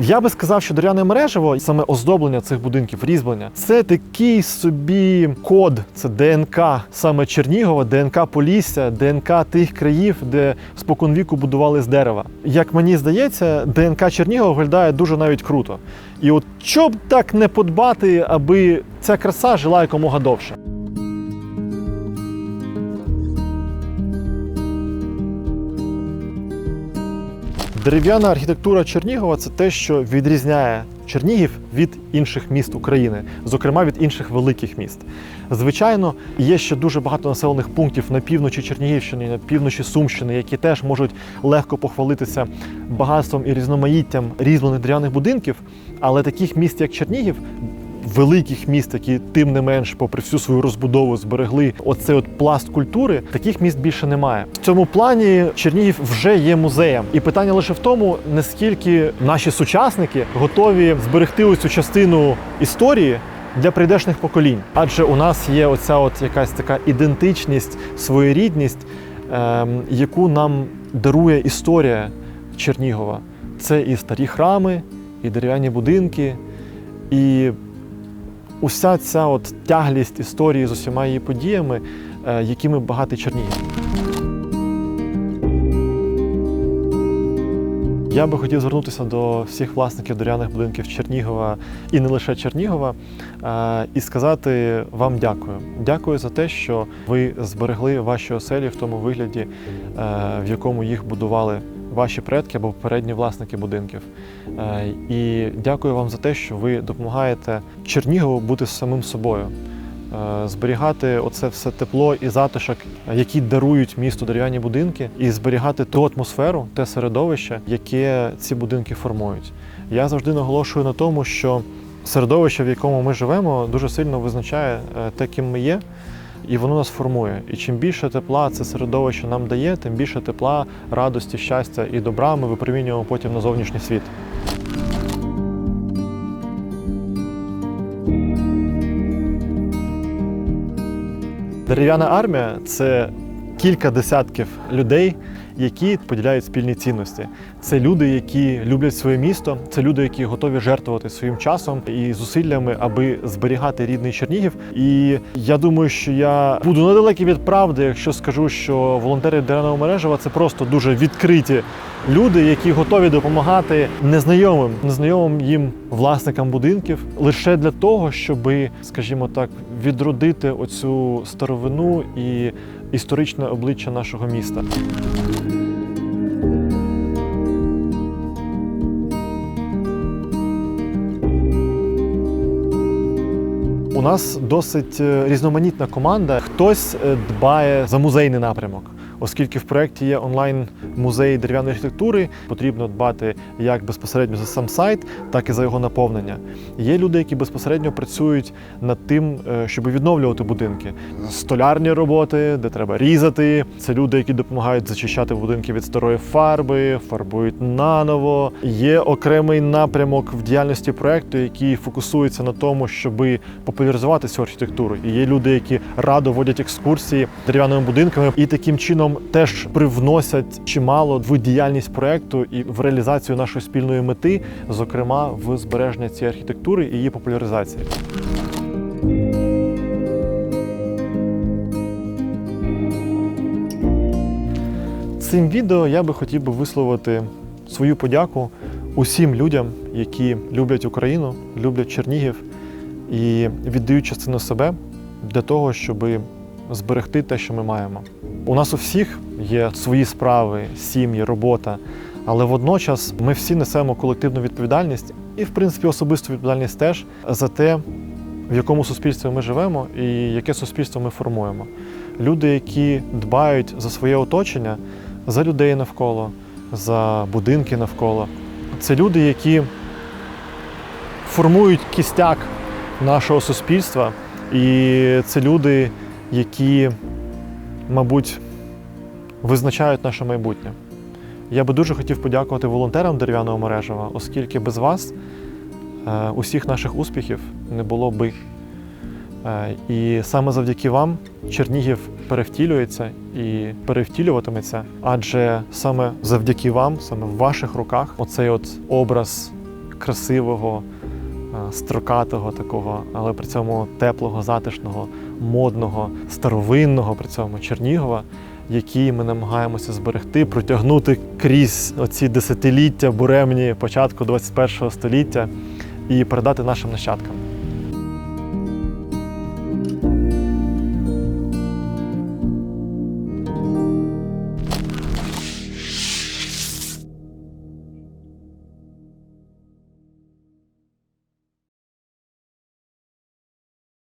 Я би сказав, що дерев'яне мережево, саме оздоблення цих будинків, різьблення, це такий собі код, це ДНК саме Чернігова, ДНК Полісся, ДНК тих країв, де споконвіку будували з дерева. Як мені здається, ДНК Чернігова виглядає дуже навіть круто. І от що б так не подбати, аби ця краса жила якомога довше. Дерев'яна архітектура Чернігова це те, що відрізняє Чернігів від інших міст України, зокрема від інших великих міст. Звичайно, є ще дуже багато населених пунктів на півночі Чернігівщини, на півночі Сумщини, які теж можуть легко похвалитися багатством і різноманіттям різьблених дерев'яних будинків, але таких міст, як Чернігів, великих міст, які тим не менш, попри всю свою розбудову, зберегли оцей от пласт культури, таких міст більше немає. В цьому плані Чернігів вже є музеєм, і питання лише в тому, наскільки наші сучасники готові зберегти ось цю частину історії. Для прийдешних поколінь, адже у нас є оця от якась така ідентичність, своєрідність, ем, яку нам дарує історія Чернігова. Це і старі храми, і дерев'яні будинки, і уся ця от тяглість історії з усіма її подіями, е, якими багатий Чернігів. Я би хотів звернутися до всіх власників дерев'яних будинків Чернігова і не лише Чернігова, е, і сказати вам дякую. Дякую за те, що ви зберегли ваші оселі в тому вигляді, е, в якому їх будували ваші предки або попередні власники будинків. Е, І дякую вам за те, що ви допомагаєте Чернігову бути самим собою. е, Зберігати оце все тепло і затишок, які дарують місту дерев'яні будинки, і зберігати ту атмосферу, те середовище, яке ці будинки формують. Я завжди наголошую на тому, що середовище, в якому ми живемо, дуже сильно визначає е, те, ким ми є, і воно нас формує. І чим більше тепла це середовище нам дає, тим більше тепла, радості, щастя і добра ми випромінюємо потім на зовнішній світ. Дерев'яна армія це кілька десятків людей, які поділяють спільні цінності. Це люди, які люблять своє місто, це люди, які готові жертвувати своїм часом і зусиллями, аби зберігати рідний Чернігів. І я думаю, що я буду недалекий від правди, якщо скажу, що волонтери Дерев'яного мережева це просто дуже відкриті люди, які готові допомагати незнайомим, незнайомим їм власникам будинків лише для того, щоб, скажімо так, відродити оцю старовину і історичне обличчя нашого міста. Нас досить е, різноманітна команда. Хтось е, дбає за музейний напрямок. Оскільки в проєкті є онлайн-музей дерев'яної архітектури, потрібно дбати як безпосередньо за сам сайт, так і за його наповнення. Є люди, які безпосередньо працюють над тим, е, щоб відновлювати будинки. Столярні роботи, де треба різати. Це люди, які допомагають зачищати будинки від старої фарби, фарбують наново. Є окремий напрямок в діяльності проєкту, який фокусується на тому, щоб популяризувати цю архітектуру. І є люди, які радо водять екскурсії дерев'яними будинками і таким чином теж привносять чимало в діяльність проєкту і в реалізацію нашої спільної мети, зокрема в збереження цієї архітектури і її популяризації. Цим відео я би хотів би висловити свою подяку усім людям, які люблять Україну, люблять Чернігів і віддають частину себе для того, щоб зберегти те, що ми маємо. У нас у всіх є свої справи, сім'ї, робота, але водночас ми всі несемо колективну відповідальність і, в принципі, особисту відповідальність теж за те, в якому суспільстві ми живемо і яке суспільство ми формуємо. Люди, які дбають за своє оточення, за людей навколо, за будинки навколо. Це люди, які формують кістяк нашого суспільства, і це люди, які, мабуть, визначають наше майбутнє. Я би дуже хотів подякувати волонтерам дерев'яного мережева, оскільки без вас е, усіх наших успіхів не було би. Е, І саме завдяки вам Чернігів перевтілюється і перевтілюватиметься, адже саме завдяки вам, саме в ваших руках, оцей от образ красивого, е, строкатого такого, але при цьому теплого, затишного, модного, старовинного при цьому Чернігова, який ми намагаємося зберегти, протягнути крізь оці десятиліття буремні початку 21 століття і передати нашим нащадкам.